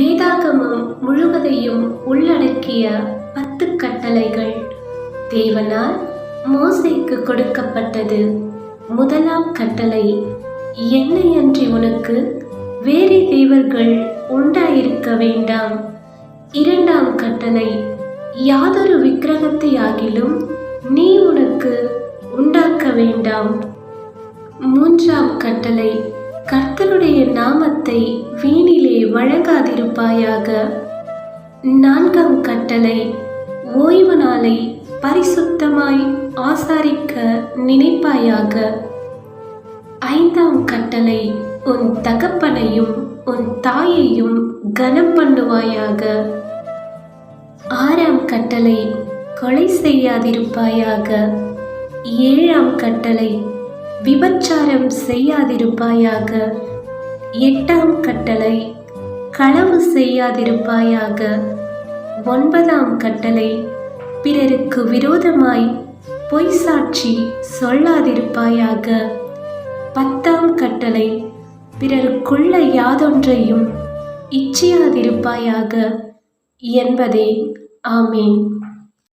வேதாகமம் முழுவதையும் உள்ளடக்கிய பத்து கட்டளைகள். தேவனால் மோசைக்கு கொடுக்கப்பட்டது. முதலாம் கட்டளை என்னையன்றி உனக்கு வேறு தேவர்கள் உண்டாயிருக்க வேண்டாம். இரண்டாம் கட்டளை யாதொரு விக்கிரகத்தையாகிலும் நீ உனக்கு உண்டாக்க வேண்டாம். மூன்றாம் கட்டளை கர்த்தருடைய நாமத்தை வீணிலே வழங்காதிருப்பாயாக. நான்காம் கட்டளை ஓய்வு நாளை பரிசுத்தமாய் ஆசாரிக்க நினைப்பாயாக. ஐந்தாம் கட்டளை உன் தகப்பனையும் உன் தாயையும் கனம் பண்ணுவாயாக. ஆறாம் கட்டளை கொலை செய்யாதிருப்பாயாக. ஏழாம் கட்டளை விபச்சாரம் செய்யாதிருப்பாயாக. எட்டாம் கட்டளை களவு செய்யாதிருப்பாயாக. ஒன்பதாம் கட்டளை. பிறருக்கு விரோதமாய் பொய் சாட்சி சொல்லாதிருப்பாயாக. பத்தாம் கட்டளை. பிறருக்குள்ள யாதொன்றையும் இச்சியாதிருப்பாயாக. என்பதே ஆமேன்.